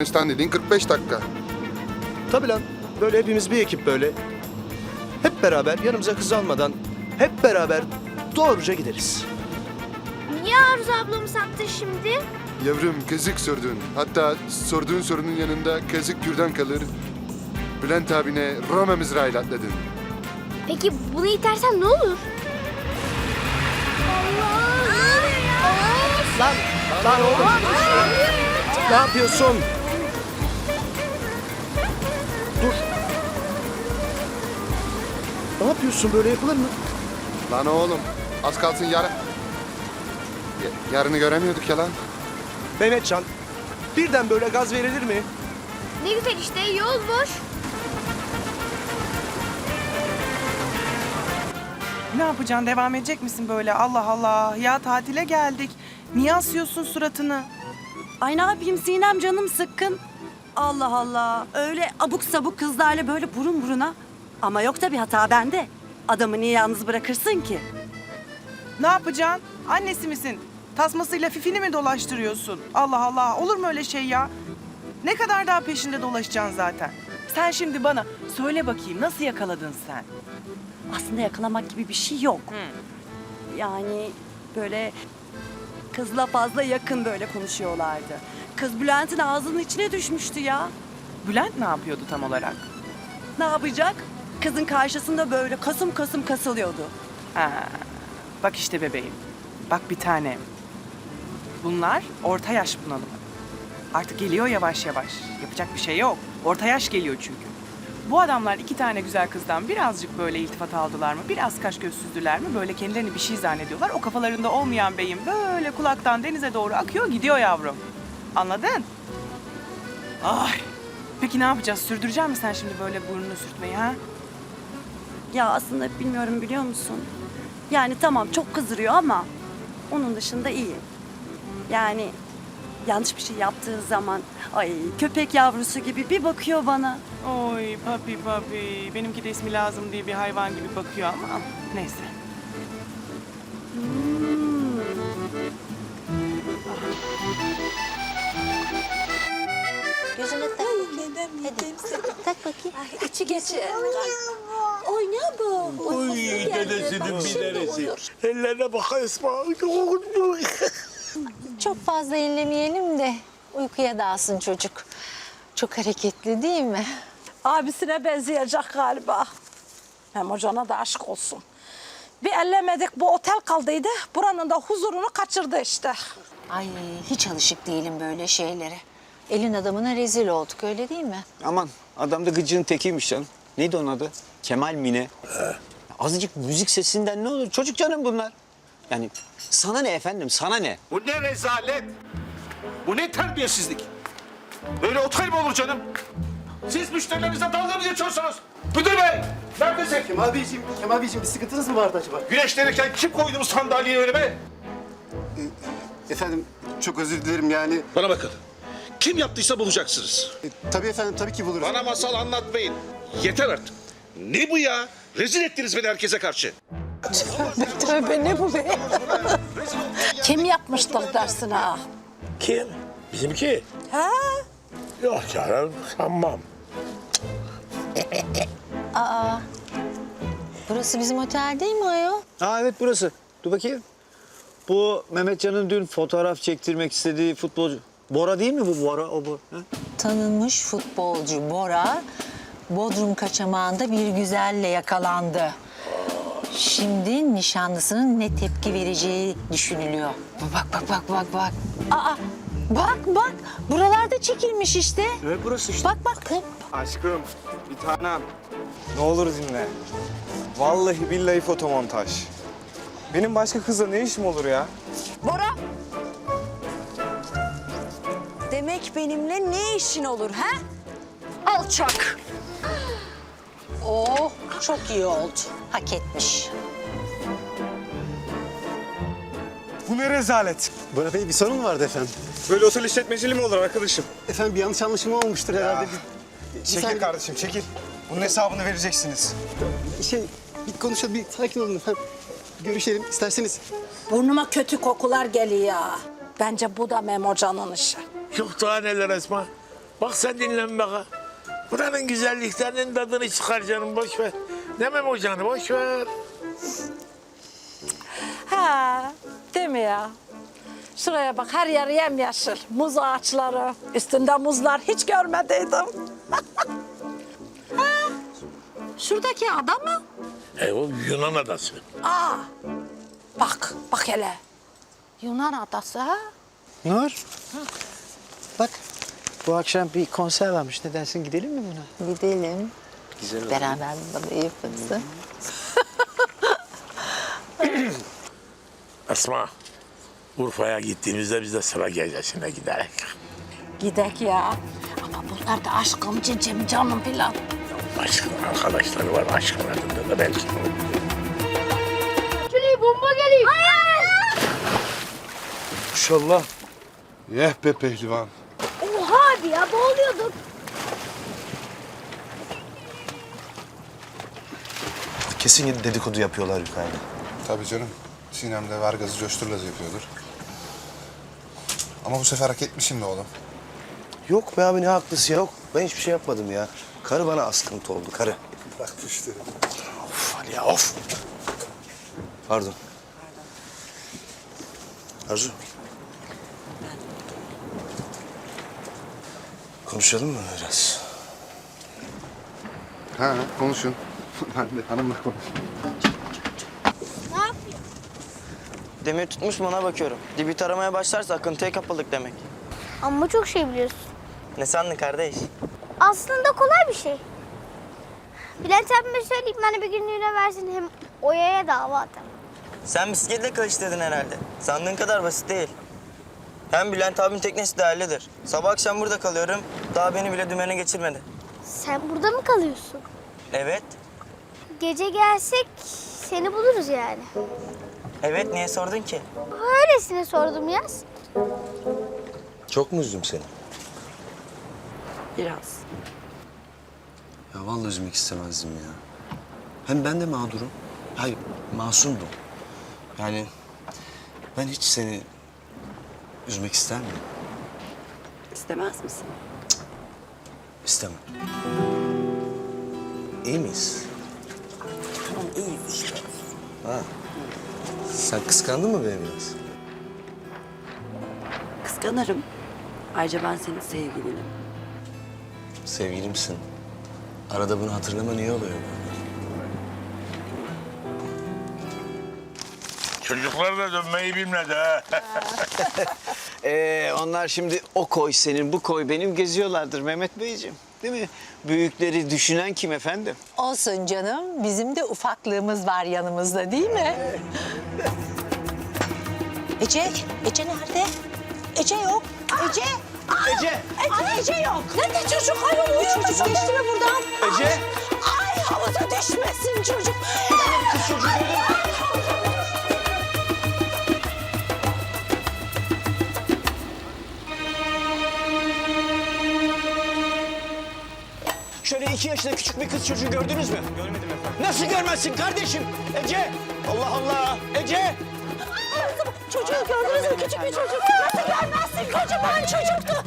Yunanistan dediğin 45 dakika. Tabii lan. Böyle hepimiz bir ekip böyle. Hep beraber yanımıza kız almadan hep beraber doğruca gideriz. Niye Arzu ablamı sattın şimdi? Yavrum kazık sordun. Hatta sorduğun sorunun yanında kazık kürdan kalır. Bülent abine Roma mızrağıyla atladın. Peki bunu itersen ne olur? Lan, lan oğlum. Ne yapıyorsun? Dur. Ne yapıyorsun böyle yapılır mı? Lan oğlum az kalsın yarın. yarını göremiyorduk ya lan. Mehmetcan, birden böyle gaz verilir mi? Ne güzel işte yol boş. Ne yapacaksın? Devam edecek misin böyle? Allah Allah. Ya tatile geldik. Niye asıyorsun suratını? Ay ne yapayım Sinem canım sıkkın. Allah Allah. Öyle abuk sabuk kızlarla böyle burun buruna. Ama yok da bir hata bende. Adamı niye yalnız bırakırsın ki? Ne yapacaksın? Annesi misin? Tasmasıyla fifini mi dolaştırıyorsun? Allah Allah. Olur mu öyle şey ya? Ne kadar daha peşinde dolaşacaksın zaten? Sen şimdi bana söyle bakayım nasıl yakaladın sen? Aslında yakalamak gibi bir şey yok. Yani böyle kızla fazla yakın böyle konuşuyorlardı. Kız Bülent'in ağzının içine düşmüştü ya. Bülent ne yapıyordu tam olarak? Ne yapacak? Kızın karşısında böyle kasım kasım kasılıyordu. Ha, bak işte bebeğim. Bak bir tanem. Bunlar orta yaş bunalımı. Artık geliyor yavaş yavaş. Yapacak bir şey yok. Orta yaş geliyor çünkü. Bu adamlar iki tane güzel kızdan birazcık böyle iltifat aldılar mı, biraz kaş göz süzdüler mi böyle kendilerini bir şey zannediyorlar. O kafalarında olmayan beyin böyle kulaktan denize doğru akıyor gidiyor yavrum. Anladın? Ay. Peki ne yapacağız? Sürdürecek misin sen şimdi böyle burnunu sürtmeyi ha? Ya aslında bilmiyorum biliyor musun? Yani tamam çok kızdırıyor ama onun dışında iyi. Yani yanlış bir şey yaptığı zaman ay köpek yavrusu gibi bir bakıyor bana. Oy papi papi. Benimki de ismi lazım diye bir hayvan gibi bakıyor ama neyse. Gözüne tak bakayım. Hadi. Tak bakayım. Ay, içi geçer. Oy ne bu? Uy dedesinin bir neresi. Ellerine bak Esma. Çok fazla inlemeyelim de uykuya dalsın çocuk. Çok hareketli değil mi? Abisine benzeyecek galiba. Hem hocana da aşk olsun. Bir ellemedik bu otel kaldıydı. Buranın da huzurunu kaçırdı işte. Ay hiç alışık değilim böyle şeylere. Elin adamına rezil olduk öyle değil mi? Aman adam da gıcığın tekiymiş canım. Neydi onun adı? Kemal Mine. Azıcık müzik sesinden ne olur? Çocuk canım bunlar. Yani sana ne efendim sana ne? Bu ne rezalet? Bu ne terbiyesizlik? Böyle otel mi olur canım? Siz müşterilerinize dalga mı geçiyorsunuz? Müdür bey! Neredesin? Kemal Beyciğim, Kemal Beyciğim bir sıkıntınız mı vardı acaba? Güneşlenirken kim koydu bu sandalyeyi önüme? Efendim çok özür dilerim yani. Bana bakın. Kim yaptıysa bulacaksınız. E, tabii efendim tabii ki buluruz. Bana masal anlatmayın. Yeter artık. Ne bu ya? Rezil ettiniz beni herkese karşı. Tövbe ne bu be? Kim yapmıştır dersin ha? Kim? Bizimki. Ha? Yok canım sanmam. Burası bizim otel değil mi ayol? Aa evet burası. Dur bakayım. Bu Mehmetcan'ın dün fotoğraf çektirmek istediği futbolcu. Bora değil mi bu Bora? O bu. Ha? Tanınmış futbolcu Bora Bodrum kaçamağında bir güzelle yakalandı. Şimdi nişanlısının ne tepki vereceği düşünülüyor. Bak bak bak bak bak. Aa bak bak buralarda çekilmiş işte. Evet burası işte. Bak bak. Aşkım, bir tanem. Ne olur dinle. Vallahi billahi fotomontaj. Benim başka kızla ne işim olur ya? Bora! Demek benimle ne işin olur ha? Alçak! Oh çok iyi oldu. Hak etmiş. Bu ne rezalet? Bora Bey bir sorun mu vardı efendim? Böyle otel işletmeciliği mi olur arkadaşım? Efendim bir yanlış anlaşılma olmuştur herhalde. Bir, bir Çekil saniye. kardeşim, çekil. Bunun hesabını vereceksiniz. Şey bir konuşalım bir sakin olun efendim. Görüşelim isterseniz. Burnuma kötü kokular geliyor. Bence bu da Mem Hoca'nın işi. Yok daha neler Esma. Bak sen dinlen baka. Buranın güzelliklerinin tadını çıkar canım boş ver. Demem hocanı boş ver. Ha, değil mi ya? Şuraya bak her yer yemyeşil. Muz ağaçları. Üstünde muzlar hiç görmediydim. ha, şuradaki ada mı? E o Yunan adası. Aa, bak, bak hele. Yunan adası ha? Nur. Bak bu akşam bir konser varmış. Ne dersin gidelim mi buna? Gidelim. Güzel Beraber bana yaparız. Esma. Urfa'ya gittiğimizde biz de sıra gecesine giderek. Gidek ya. Ama bunlar da aşkım, cicim, canım filan. Başka arkadaşları var aşkın adında da belki. Şuraya bomba geliyor. Hayır. İnşallah. Yeh be pehlivan. Oha abi ya boğuluyorduk. Kesin dedikodu yapıyorlar yukarıda. Tabii canım. Sinem de ver gazı yapıyordur. Ama bu sefer hak etmişim be oğlum. Yok be abi ne haklısı yok. Ben hiçbir şey yapmadım ya. Karı bana askıntı oldu karı. Bırak işleri. Of Ali ya of. Pardon. Arzu. Konuşalım mı biraz? Ha konuşun. ben de hanımla konuşayım. Ne yapıyor? Demir tutmuş bana bakıyorum. Dibi taramaya başlarsa akıntıya kapıldık demek. Ama çok şey biliyorsun. Ne sandın kardeş? Aslında kolay bir şey. Bülent abime söyleyeyim bana bir günlüğüne versin hem Oya'ya dava atarım. Sen bisikletle karıştırdın herhalde. Sandığın kadar basit değil. Hem Bülent abinin teknesi değerlidir. Sabah akşam burada kalıyorum. Daha beni bile dümene geçirmedi. Sen burada mı kalıyorsun? Evet. Gece gelsek seni buluruz yani. Evet niye sordun ki? Öylesine sordum yaz. Çok mu üzdüm seni? Biraz. Ya vallahi üzmek istemezdim ya. Hem ben de mağdurum. Hayır, masumdum. Yani ben hiç seni üzmek ister miyim? İstemez misin? İstemem. İyi miyiz? Tamam iyiyiz işte. Ha. Sen kıskandın mı beni biraz? Kıskanırım. Ayrıca ben senin sevgilinim. Sevgilimsin. Arada bunu hatırlaman iyi oluyor. Çocuklar da dönmeyi bilmedi ha. Ee, onlar şimdi o koy senin, bu koy benim geziyorlardır Mehmet Beyciğim. Değil mi? Büyükleri düşünen kim efendim? Olsun canım. Bizim de ufaklığımız var yanımızda değil mi? Ece, Ece nerede? Ece yok. Ece. Ece! Ece, Ece yok. Nerede çocuk? Ay o çocuk geçti mi buradan? Ece! Ay havuza düşmesin çocuk. yaşında küçük bir kız çocuğu gördünüz mü? Görmedim efendim. Nasıl görmezsin kardeşim? Ece! Allah Allah! Ece! Çocuğu gördünüz mü? Küçük bir çocuk. Nasıl görmezsin? Kocaman çocuktu.